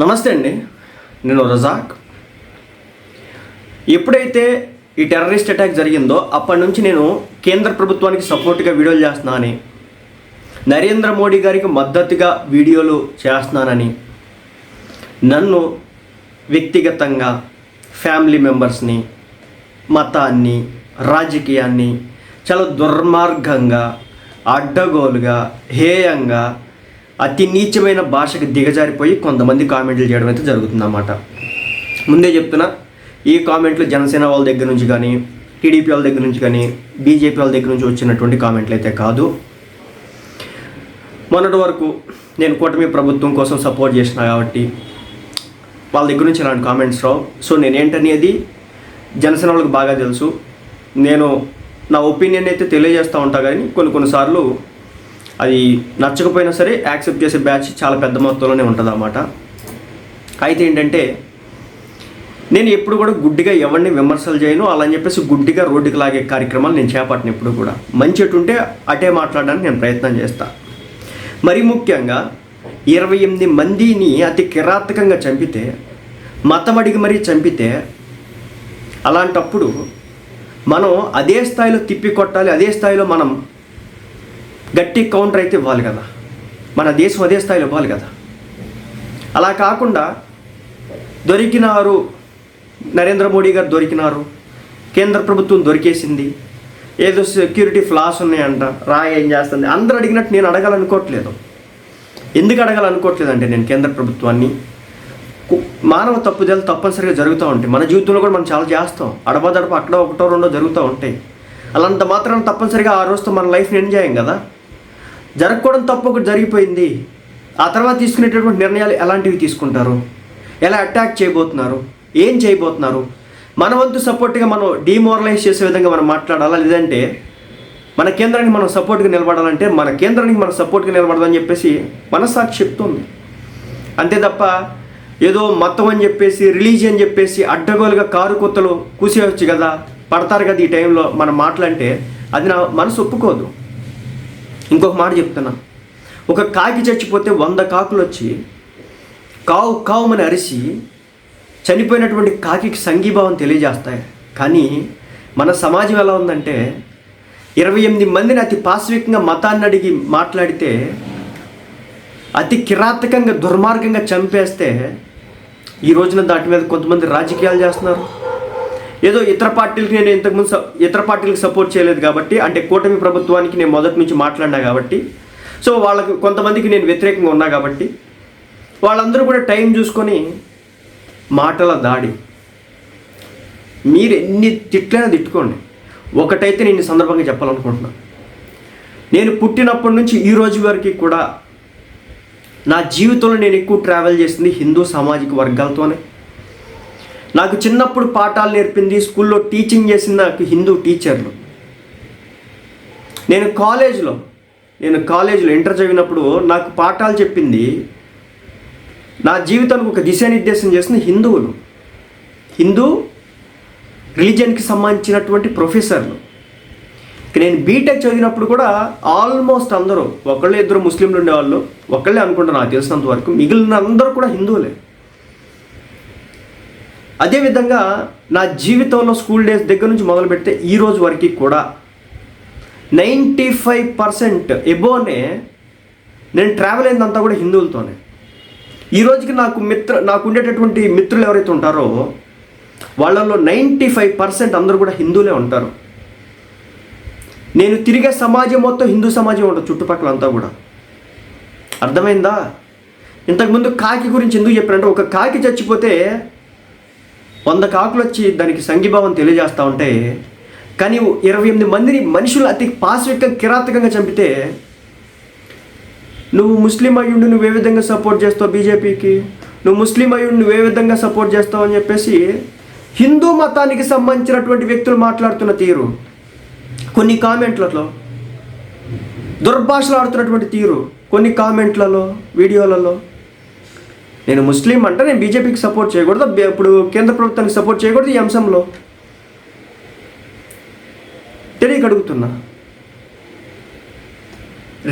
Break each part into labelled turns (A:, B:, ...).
A: నమస్తే అండి. నేను రజాక్. ఎప్పుడైతే ఈ టెర్రరిస్ట్ అటాక్ జరిగిందో అప్పటి నుంచి నేను కేంద్ర ప్రభుత్వానికి సపోర్ట్గా వీడియోలు చేస్తున్నానని నరేంద్ర మోడీ గారికి మద్దతుగా వీడియోలు చేస్తున్నానని నన్ను వ్యక్తిగతంగా ఫ్యామిలీ మెంబర్స్ని మతాన్ని రాజకీయాన్ని చాలా దుర్మార్గంగా అడ్డగోలుగా హేయంగా అతి నీచమైన భాషకు దిగజారిపోయి కొంతమంది కామెంట్లు చేయడం అయితే జరుగుతుందన్నమాట. ముందే చెప్తున్నా ఈ కామెంట్లు జనసేన వాళ్ళ దగ్గర నుంచి కానీ టీడీపీ వాళ్ళ దగ్గర నుంచి కానీ బీజేపీ వాళ్ళ దగ్గర నుంచి వచ్చినటువంటి కామెంట్లు అయితే కాదు. మొన్నటి వరకు నేను కూటమి ప్రభుత్వం కోసం సపోర్ట్ చేసిన కాబట్టి వాళ్ళ దగ్గర నుంచి ఇలాంటి కామెంట్స్ రావు. సో నేను ఏంటనేది జనసేన వాళ్ళకి బాగా తెలుసు. నేను నా ఒపీనియన్ అయితే తెలియజేస్తూ ఉంటా కానీ కొన్ని కొన్నిసార్లు అది నచ్చకపోయినా సరే యాక్సెప్ట్ చేసే బ్యాచ్ చాలా పెద్ద మొత్తంలోనే ఉంటుంది అన్నమాట అయితే ఏంటంటే నేను ఎప్పుడు కూడా గుడ్డిగా ఎవరిని విమర్శలు చేయను. అలా అని చెప్పేసి గుడ్డిగా రోడ్డుకి లాగే కార్యక్రమాలు నేను చేపట్టను ఎప్పుడు కూడా. మంచి ఉంటే అటే మాట్లాడడానికి నేను ప్రయత్నం చేస్తాను మరి ముఖ్యంగా ఇరవై ఎనిమిది మందిని అతి కిరాతకంగా చంపితే మతం అడిగి మరీ చంపితే అలాంటప్పుడు మనం అదే స్థాయిలో తిప్పి కొట్టాలి అదే స్థాయిలో మనం గట్టి కౌంటర్ అయితే ఇవ్వాలి కదా. మన దేశం అదే స్థాయిలో ఇవ్వాలి కదా. అలా కాకుండా దొరికినారు నరేంద్ర మోడీ గారు దొరికినారు కేంద్ర ప్రభుత్వం దొరికేసింది ఏదో సెక్యూరిటీ ఫ్లాస్ ఉన్నాయంట రా ఏం చేస్తుంది? అందరూ అడిగినట్టు నేను అడగాలనుకోవట్లేదు. ఎందుకు అడగాలనుకోవట్లేదు అంటే నేను కేంద్ర ప్రభుత్వాన్ని? మానవ తప్పుదలు తప్పనిసరిగా జరుగుతూ ఉంటాయి. మన జీవితంలో కూడా మనం చాలా చేస్తాం. అడపదడప అక్కడ ఒకటో రెండో జరుగుతూ ఉంటాయి. అలాంత మాత్రం తప్పనిసరిగా ఆ రోజుతో మన లైఫ్ని ఎండ్ చేయం కదా. జరగకూడదు తప్పు ఒకటి జరిగిపోయింది. ఆ తర్వాత తీసుకునేటటువంటి నిర్ణయాలు ఎలాంటివి తీసుకుంటారు? ఎలా అటాక్ చేయబోతున్నారు? ఏం చేయబోతున్నారు? మన వంతు సపోర్ట్గా మనం డిమోరలైజ్ చేసే విధంగా మనం మాట్లాడాలా? లేదంటే మన కేంద్రానికి మనం సపోర్ట్గా నిలబడాలంటే మన కేంద్రానికి మనం సపోర్ట్గా నిలబడదని చెప్పేసి మనస్సాక్షి చెప్తుంది. అంతే తప్ప ఏదో మతం అని చెప్పేసి రిలీజియన్ అని చెప్పేసి అడ్డగోలుగా కారు కొత్తలు కూసేయచ్చు కదా? పడతారు కదా ఈ టైంలో మనం మాటలంటే అది నా మనసు ఒప్పుకోదు. ఇంకొక మాట చెప్తున్నా. ఒక కాకి చచ్చిపోతే వంద కాకులు వచ్చి కావు కావుమని అరిసి చనిపోయినటువంటి కాకి సంఘీభావం తెలియజేస్తాయి. కానీ మన సమాజం ఎలా ఉందంటే ఇరవై ఎనిమిది మందిని అతి పాశ్వికంగా మతాన్ని అడిగి మాట్లాడితే అతి కిరాతకంగా దుర్మార్గంగా చంపేస్తే ఈ రోజున దాటి మీద కొంతమంది రాజకీయాలు చేస్తున్నారు. ఏదో ఇతర పార్టీలకి నేను ఇంతకుముందు ఇతర పార్టీలకు సపోర్ట్ చేయలేదు కాబట్టి అంటే కూటమి ప్రభుత్వానికి నేను మొదటి నుంచి మాట్లాడినా కాబట్టి. సో వాళ్ళకి కొంతమందికి నేను వ్యతిరేకంగా ఉన్నా కాబట్టి. వాళ్ళందరూ కూడా టైం చూసుకొని మాటల దాడి. మీరు ఎన్ని తిట్లైనా తిట్టుకోండి. ఒకటైతే నేను సందర్భంగా చెప్పాలనుకుంటున్నాను నేను పుట్టినప్పటి నుంచి ఈ రోజు వరకు కూడా నా జీవితంలో నేను ఎక్కువ ట్రావెల్ చేసింది హిందూ సామాజిక వర్గాలతోనే. నాకు చిన్నప్పుడు పాఠాలు నేర్పింది స్కూల్లో టీచింగ్ చేసిన నాకు హిందూ టీచర్లు. నేను కాలేజీలో నేను కాలేజీలో ఇంటర్ చదివినప్పుడు నాకు పాఠాలు చెప్పింది నా జీవితానికి ఒక దిశానిర్దేశం చేసిన హిందువులు. హిందూ రిలీజియన్కి సంబంధించినటువంటి ప్రొఫెసర్లు. నేను బీటెక్ చదివినప్పుడు కూడా ఆల్మోస్ట్ అందరూ ఒకళ్ళు ఇద్దరు ముస్లింలు ఉండేవాళ్ళు ఒకళ్ళే అనుకుంటా నాకు తెలిసినంత వరకు మిగిలిన అందరూ కూడా హిందువులే. అదేవిధంగా నా జీవితంలో స్కూల్ డేస్ దగ్గర నుంచి మొదలు పెడితే ఈ రోజు వరకు కూడా నైంటీ ఫైవ్ పర్సెంట్ ఎబోనే నేను ట్రావెల్ అయిందంతా కూడా హిందువులతోనే. ఈ రోజుకి నాకు మిత్ర నాకు ఉండేటటువంటి మిత్రులు ఎవరైతే ఉంటారో వాళ్ళల్లో నైంటీ ఫైవ్ పర్సెంట్ అందరూ కూడా హిందువులే ఉంటారు. నేను తిరిగే సమాజం మొత్తం హిందూ సమాజం ఉంటుంది చుట్టుపక్కల అంతా కూడా. అర్థమైందా? ఇంతకుముందు కాకి గురించి ఎందుకు చెప్పానంటే ఒక కాకి చచ్చిపోతే వంద కాకులు వచ్చి దానికి సంఘీభావం తెలియజేస్తూ ఉంటే కానీ ఇరవై ఎనిమిది మందిని మనుషులు అతి పాశ్విక కిరాతకంగా చంపితే నువ్వు ముస్లిం అయ్యుండి నువ్వు ఏ విధంగా సపోర్ట్ చేస్తావు బీజేపీకి? నువ్వు ముస్లిం అయ్యుండి నువ్వు ఏ విధంగా సపోర్ట్ చేస్తావు అని చెప్పేసి హిందూ మతానికి సంబంధించినటువంటి వ్యక్తులు మాట్లాడుతున్న తీరు. కొన్ని కామెంట్లలో దుర్భాషలు ఆడుతున్నటువంటి తీరు. కొన్ని కామెంట్లలో వీడియోలలో నేను ముస్లిం అంటే నేను బీజేపీకి సపోర్ట్ చేయకూడదు ఇప్పుడు కేంద్ర ప్రభుత్వానికి సపోర్ట్ చేయకూడదు ఈ అంశంలో. తెలియక అడుగుతున్నా.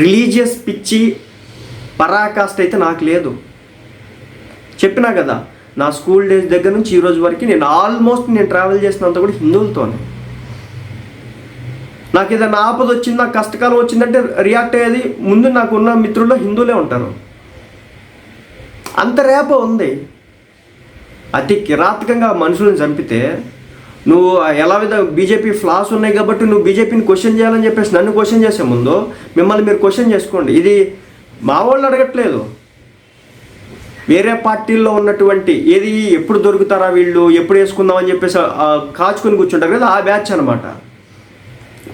A: రిలీజియస్ పిచ్చి పరాకాష్ట అయితే నాకు లేదు. చెప్పినా కదా నా స్కూల్ డేస్ దగ్గర నుంచి ఈరోజు వరకు నేను ఆల్మోస్ట్ నేను ట్రావెల్ చేసినంత కూడా హిందువులతోనే. నాకు ఏదైనా ఆపద వచ్చింది నాకు కష్టకాలం వచ్చిందంటే రియాక్ట్ అయ్యేది ముందు నాకు ఉన్న మిత్రుల్లో హిందువులే ఉంటారు. అంత రేప ఉంది. అతి కిరాతకంగా మనుషులను చంపితే నువ్వు ఎలా విధ బీజేపీ ఫ్లాస్ ఉన్నాయి కాబట్టి నువ్వు బీజేపీని క్వశ్చన్ చేయాలని చెప్పేసి నన్ను క్వశ్చన్ చేసే ముందు మిమ్మల్ని మీరు క్వశ్చన్ చేసుకోండి. ఇది మా వాళ్ళు అడగట్లేదు. వేరే పార్టీల్లో ఉన్నటువంటి ఏది ఎప్పుడు దొరుకుతారా వీళ్ళు ఎప్పుడు వేసుకుందాం అని చెప్పేసి కాచుకొని కూర్చుంటారు కదా ఆ బ్యాచ్ అనమాట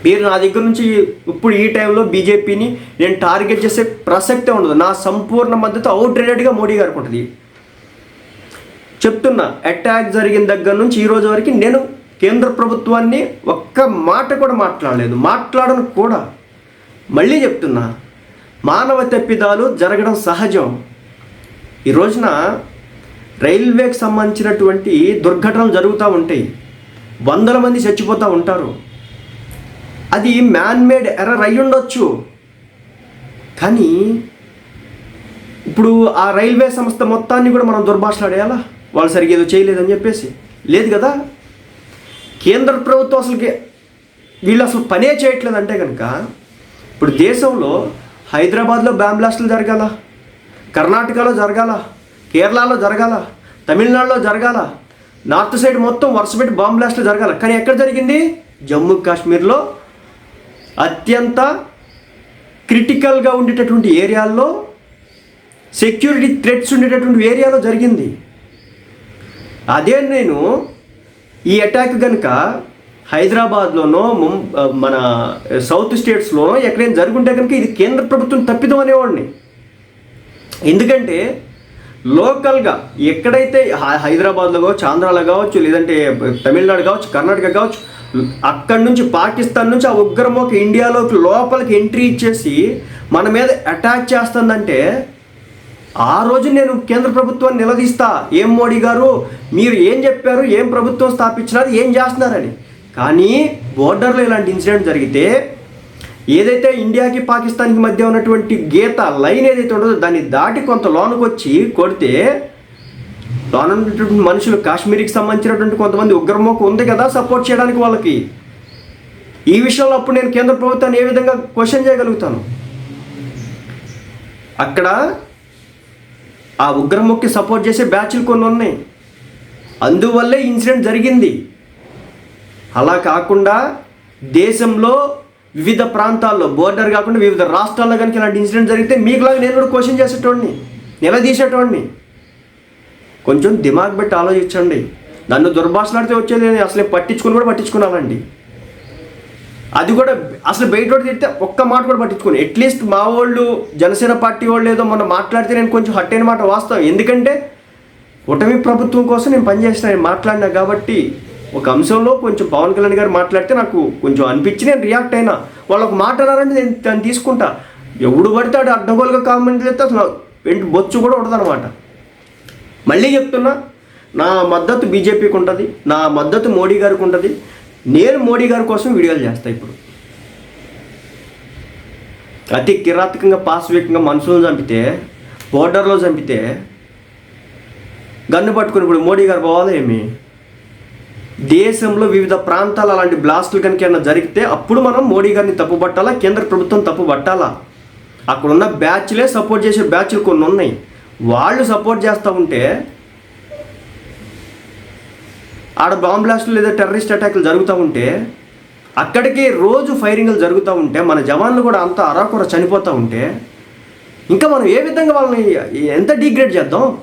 A: మీరు నా దగ్గర నుంచి ఇప్పుడు ఈ టైంలో బీజేపీని నేను టార్గెట్ చేసే ప్రసక్తే ఉండదు. నా సంపూర్ణ మద్దతు అవుట్ రేటెడ్గా మోడీ గారికి ఉంటుంది చెప్తున్నా అటాక్ జరిగిన దగ్గర నుంచి ఈ రోజు వరకు నేను కేంద్ర ప్రభుత్వాన్ని ఒక్క మాట కూడా మాట్లాడలేదు. మాట్లాడను కూడా. మళ్ళీ చెప్తున్నా మానవ తప్పిదాలు జరగడం సహజం. ఈ రోజున రైల్వేకి సంబంధించినటువంటి దుర్ఘటనలు జరుగుతూ ఉంటాయి. వందల మంది చచ్చిపోతూ ఉంటారు. అది మ్యాన్ మేడ్ ఎర్రర్ అయి ఉండొచ్చు. కానీ ఇప్పుడు ఆ రైల్వే సంస్థ మొత్తాన్ని కూడా మనం దుర్భాషలాడేయాలా వాళ్ళు సరిగ్గా ఏదో చేయలేదని చెప్పేసి. లేదు కదా? కేంద్ర ప్రభుత్వం అసలుకి వీళ్ళు అసలు పనే చేయట్లేదు అంటే కనుక ఇప్పుడు దేశంలో హైదరాబాద్లో బాంబ్ బ్లాస్టులు జరగాల కర్ణాటకలో జరగాల కేరళలో జరగాల తమిళనాడులో జరగాల నార్త్ సైడ్ మొత్తం వరుసపెట్టి బాంబ్ బ్లాస్టులు జరగాల. కానీ ఎక్కడ జరిగింది? జమ్మూ కాశ్మీర్లో అత్యంత క్రిటికల్గా ఉండేటటువంటి ఏరియాల్లో సెక్యూరిటీ థ్రెట్స్ ఉండేటటువంటి ఏరియాలో జరిగింది. అదే నేను ఈ అటాక్ కనుక హైదరాబాద్లోనో ముం మన సౌత్ స్టేట్స్లోనో ఎక్కడైనా జరుగుంటే కనుక ఇది కేంద్ర ప్రభుత్వం తప్పిదం అనేవాడిని. ఎందుకంటే లోకల్గా ఎక్కడైతే హై- హైదరాబాద్లో కావచ్చు ఆంధ్రాలో కావచ్చు లేదంటే తమిళనాడు కావచ్చు కర్ణాటక కావచ్చు అక్కడి నుంచి పాకిస్తాన్ నుంచి ఆ ఉగ్రమోక ఇండియాలోకి లోపలికి ఎంట్రీ ఇచ్చేసి మన మీద అటాక్ చేస్తుందంటే ఆ రోజు నేను కేంద్ర ప్రభుత్వాన్ని నిలదీస్తా. ఏం మోడీ గారు? మీరు ఏం చెప్పారు? ఏం ప్రభుత్వం స్థాపించినారు? ఏం చేస్తున్నారని. కానీ బోర్డర్లో ఇలాంటి ఇన్సిడెంట్ జరిగితే ఏదైతే ఇండియాకి పాకిస్తాన్కి మధ్య ఉన్నటువంటి గీత లైన్ ఏదైతే ఉండదో దాన్ని దాటి కొంత లోనుకు వచ్చి కొడితే లోన మనుషులు కాశ్మీర్కి సంబంధించినటువంటి కొంతమంది ఉగ్రమోకు ఉంది కదా సపోర్ట్ చేయడానికి వాళ్ళకి. ఈ విషయంలో అప్పుడు నేను కేంద్ర ప్రభుత్వాన్ని ఏ విధంగా క్వశ్చన్ చేయగలుగుతాను? అక్కడ ఆ ఉగ్రముఖి సపోర్ట్ చేసే బ్యాచ్లు కొన్ని ఉన్నాయి. అందువల్లే ఇన్సిడెంట్ జరిగింది. అలా కాకుండా దేశంలో వివిధ ప్రాంతాల్లో బోర్డర్ కాకుండా వివిధ రాష్ట్రాల్లో కనుక ఇలాంటి ఇన్సిడెంట్ జరిగితే మీకులాగా నేను కూడా క్వశ్చన్ చేసేటోడిని నిలదీసేటోడిని. కొంచెం దిమాగ్ పెట్టి ఆలోచించండి. నన్ను దుర్భాషలాడితే వచ్చేది నేను అసలే పట్టించుకుని కూడా పట్టించుకున్నానండి. అది కూడా అసలు బయట కూడా తిడితే ఒక్క మాట కూడా పట్టించుకోను. అట్లీస్ట్ మా వాళ్ళు జనసేన పార్టీ వాళ్ళు ఏదో మొన్న మాట్లాడితే నేను కొంచెం హట్ అయిన మాట వాస్తవం. ఎందుకంటే కూటమి ప్రభుత్వం కోసం నేను పనిచేసిన నేను మాట్లాడినా కాబట్టి ఒక అంశంలో కొంచెం పవన్ కళ్యాణ్ గారు మాట్లాడితే నాకు కొంచెం అనిపించి నేను రియాక్ట్ అయినా. వాళ్ళు ఒక మాట అన్నారంటే నేను దాన్ని తీసుకుంటా. ఎవడు పడితే అడ్డగోలుగా కామెంట్ చేస్తే అసలు వెంట బొచ్చు కూడా ఉండదన్నమాట. మళ్ళీ చెప్తున్నా నా మద్దతు బీజేపీకి ఉంటుంది నా మద్దతు మోడీ గారికి ఉంటుంది నేను మోడీ గారి కోసం వీడియోలు చేస్తా ఇప్పుడు. అతి కిరాతకంగా పాశవికంగా మనుషులను చంపితే బోర్డర్లో చంపితే గన్ను పట్టుకుని ఇప్పుడు మోడీ గారు పోవాలా ఏమి? దేశంలో వివిధ ప్రాంతాలు అలాంటి బ్లాస్టులు కనుక ఏమైనా జరిగితే అప్పుడు మనం మోడీ గారిని తప్పు పట్టాలా? కేంద్ర ప్రభుత్వం తప్పు పట్టాలా? అక్కడ ఉన్న బ్యాచ్లే సపోర్ట్ చేసే బ్యాచ్లు కొన్ని ఉన్నాయి. వాళ్ళు సపోర్ట్ చేస్తూ ఉంటే ఆడ బాంబ్ బ్లాస్టులు లేదా టెర్రరిస్ట్ అటాక్లు జరుగుతూ ఉంటే అక్కడికి రోజు ఫైరింగ్లు జరుగుతూ ఉంటే మన జవాన్లు కూడా అంత అరాకుర చనిపోతూ ఉంటే ఇంకా మనం ఏ విధంగా వాళ్ళని ఎంత డిగ్రేడ్ చేద్దాం?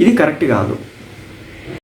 A: ఇది కరెక్ట్ కాదు.